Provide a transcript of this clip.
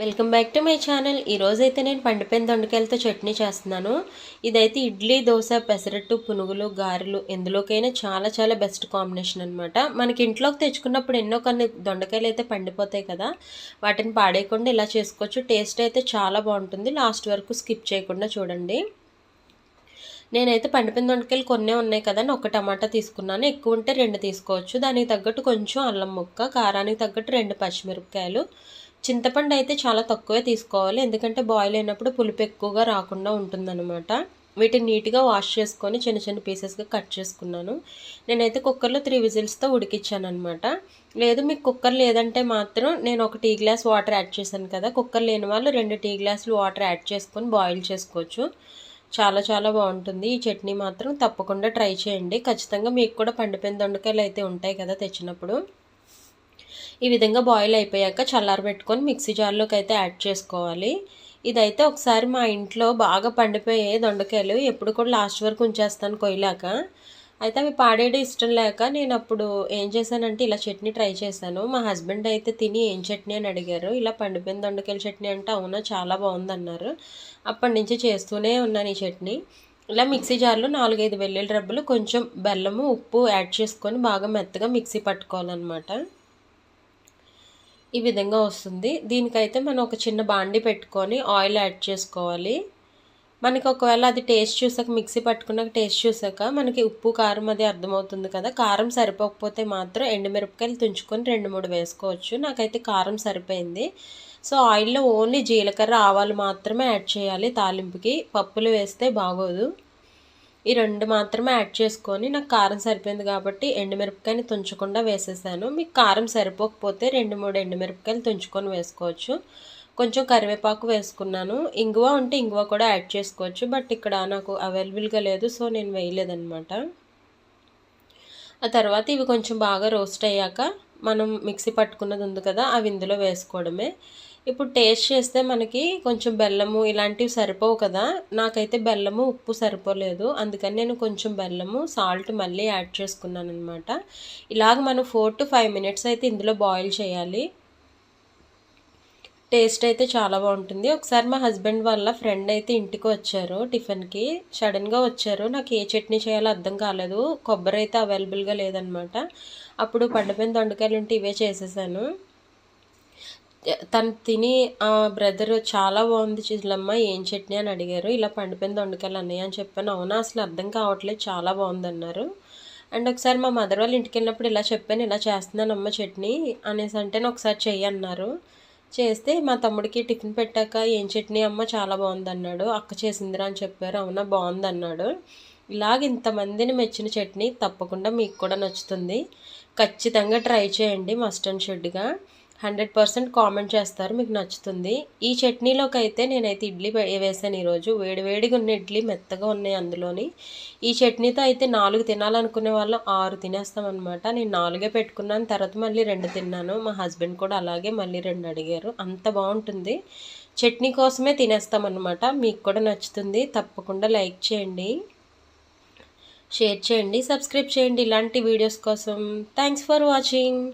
Welcome back to my channel. ఈరోజైతే నేను పండిపోయిన దొండకాయలతో చట్నీ చేస్తున్నాను. ఇదైతే ఇడ్లీ దోశ పెసరట్టు పునుగులు గారెలు ఎందులోకైనా చాలా చాలా బెస్ట్ కాంబినేషన్ అనమాట మనకి ఇంట్లోకి తెచ్చుకున్నప్పుడు ఎన్నో కొన్ని దొండకాయలు అయితే పండిపోతాయి కదా వాటిని పాడేయకుండా ఇలా చేసుకోవచ్చు. టేస్ట్ అయితే చాలా బాగుంటుంది. లాస్ట్ వరకు స్కిప్ చేయకుండా చూడండి. నేనైతే పండిపోయిన దొండకాయలు కొన్నే ఉన్నాయి కదా ఒక టమాటా తీసుకున్నాను. ఎక్కువ ఉంటే రెండు తీసుకోవచ్చు. దానికి తగ్గట్టు కొంచెం అల్లం ముక్క కారానికి తగ్గట్టు రెండు పచ్చిమిరపకాయలు చింతపండు అయితే చాలా తక్కువే తీసుకోవాలి. ఎందుకంటే బాయిల్ అయినప్పుడు పులుపు ఎక్కువగా రాకుండా ఉంటుందన్నమాట. వీటిని నీట్గా వాష్ చేసుకొని చిన్న చిన్న పీసెస్గా కట్ చేసుకున్నాను. నేనైతే కుక్కర్లో త్రీ విజిల్స్తో ఉడికిచ్చాను అనమాట లేదు మీకు కుక్కర్ లేదంటే మాత్రం నేను ఒక టీ గ్లాస్ వాటర్ యాడ్ చేశాను కదా. కుక్కర్ లేని వాళ్ళు రెండు టీ గ్లాసులు వాటర్ యాడ్ చేసుకొని బాయిల్ చేసుకోవచ్చు. చాలా చాలా బాగుంటుంది. ఈ చట్నీ మాత్రం తప్పకుండా ట్రై చేయండి. ఖచ్చితంగా మీకు కూడా పండిపోయిన దొండకాయలు అయితే ఉంటాయి కదా తెచ్చినప్పుడు. ఈ విధంగా బాయిల్ అయిపోయాక చల్లారబెట్టుకొని మిక్సీ జార్లోకి అయితే యాడ్ చేసుకోవాలి. ఇదైతే ఒకసారి మా ఇంట్లో బాగా పండిపోయే దొండకాయలు ఎప్పుడు కూడా లాస్ట్ వరకు ఉంచేస్తాను కొయ్యలాక. అయితే అవి పాడేయడం ఇష్టం లేక నేను అప్పుడు ఏం చేశానంటే ఇలా చట్నీ ట్రై చేశాను. మా హస్బెండ్ అయితే తిని ఏం చట్నీ అని అడిగారు. ఇలా పండిపోయిన దొండకాయల చట్నీ అంటే అవునా చాలా బాగుందన్నారు. అప్పటి నుంచి చేస్తూనే ఉన్నాను ఈ చట్నీ. ఇలా మిక్సీ జార్లో నాలుగైదు వెల్లుల్లి రబ్బలు కొంచెం బెల్లము ఉప్పు యాడ్ చేసుకొని బాగా మెత్తగా మిక్సీ పట్టుకోవాలన్నమాట. ఈ విధంగా వస్తుంది. దీనికైతే మనం ఒక చిన్న బాండి పెట్టుకొని ఆయిల్ యాడ్ చేసుకోవాలి. మనకి ఒకవేళ అది టేస్ట్ చూసాక మిక్సీ పట్టుకున్నాక టేస్ట్ చూసాక మనకి ఉప్పు కారం అది అర్థమవుతుంది కదా. కారం సరిపోకపోతే మాత్రం ఎండుమిరపకాయలు తుంచుకొని రెండు మూడు వేసుకోవచ్చు. నాకైతే కారం సరిపోయింది. సో ఆయిల్లో ఓన్లీ జీలకర్ర ఆవాలు మాత్రమే యాడ్ చేయాలి తాలింపుకి. పప్పులు వేస్తే బాగోదు. ఈ రెండు మాత్రమే యాడ్ చేసుకొని నాకు కారం సరిపోయింది కాబట్టి ఎండుమిరపకాయని తుంచకుండా వేసేసాను. మీకు కారం సరిపోకపోతే రెండు మూడు ఎండుమిరపకాయలు తుంచుకొని వేసుకోవచ్చు. కొంచెం కరివేపాకు వేసుకున్నాను. ఇంగువ ఉంటే ఇంగువ కూడా యాడ్ చేసుకోవచ్చు. బట్ ఇక్కడ నాకు అవైలబుల్గా లేదు సో నేను వేయలేదనమాట ఆ తర్వాత ఇవి కొంచెం బాగా రోస్ట్ అయ్యాక మనం మిక్సీ పట్టుకున్నది ఉంది కదా అవి ఇందులో వేసుకోవడమే. ఇప్పుడు టేస్ట్ చేస్తే మనకి కొంచెం బెల్లము ఇలాంటివి సరిపోవు కదా. నాకైతే బెల్లము ఉప్పు సరిపోలేదు. అందుకని నేను కొంచెం బెల్లము సాల్ట్ మళ్ళీ యాడ్ చేసుకున్నాను అనమాట ఇలాగ మనం ఫోర్ టు ఫైవ్ మినిట్స్ అయితే ఇందులో బాయిల్ చేయాలి. టేస్ట్ అయితే చాలా బాగుంటుంది. ఒకసారి మా హస్బెండ్ వాళ్ళ ఫ్రెండ్ అయితే ఇంటికి వచ్చారు టిఫిన్కి. సడన్గా వచ్చారు. నాకు ఏ చట్నీ చేయాలో అర్థం కాలేదు. కొబ్బరి అయితే అవైలబుల్గా లేదనమాట అప్పుడు పండిపోయిన దొండకాయలు ఉంటే ఇవే చేసేసాను. తను తిని ఆ బ్రదర్ చాలా బాగుంది చిజలమ్మ ఏం చట్నీ? అని అడిగారు. ఇలా పండిపోయిన దొండకాయలు అన్నయ్య అని చెప్పాను. అవునా అసలు అర్థం కావట్లేదు చాలా బాగుంది అన్నారు. అండ్ ఒకసారి మా మదర్ వాళ్ళ ఇంటికి వెళ్ళినప్పుడు ఇలా చెప్పాను ఇలా చేస్తున్నాను అమ్మ చట్నీ అనేసి అంటే ఒకసారి చెయ్యి అన్నారు. చేస్తే మా తమ్ముడికి టిఫిన్ పెట్టాక ఏం చట్నీ అమ్మ చాలా బాగుంది అన్నాడు. అక్క చేసిందిరా అని చెప్పారు. అవునా బాగుంది అన్నాడు. ఇలాగ ఇంతమందిని మెచ్చిన చట్నీ తప్పకుండా మీకు కూడా నచ్చుతుంది. ఖచ్చితంగా ట్రై చేయండి మస్ట్ అండ్ షుడ్గా. హండ్రెడ్ పర్సెంట్ కామెంట్ చేస్తారు మీకు నచ్చుతుంది. ఈ చట్నీలోకి అయితే నేనైతే ఇడ్లీ వేసాను ఈరోజు. వేడి వేడిగా ఉన్న ఇడ్లీ మెత్తగా ఉన్నాయి అందులోని. ఈ చట్నీతో అయితే నాలుగు తినాలనుకునే వాళ్ళు ఆరు తినేస్తామన్నమాట. నేను నాలుగే పెట్టుకున్నాను తర్వాత మళ్ళీ రెండు తిన్నాను. మా హస్బెండ్ కూడా అలాగే మళ్ళీ రెండు అడిగారు. అంత బాగుంటుంది. చట్నీ కోసమే తినేస్తామన్నమాట. మీకు కూడా నచ్చుతుంది. తప్పకుండా లైక్ చేయండి. షేర్ చేయండి. సబ్స్క్రైబ్ చేయండి. ఇలాంటి వీడియోస్ కోసం. Thanks for watching.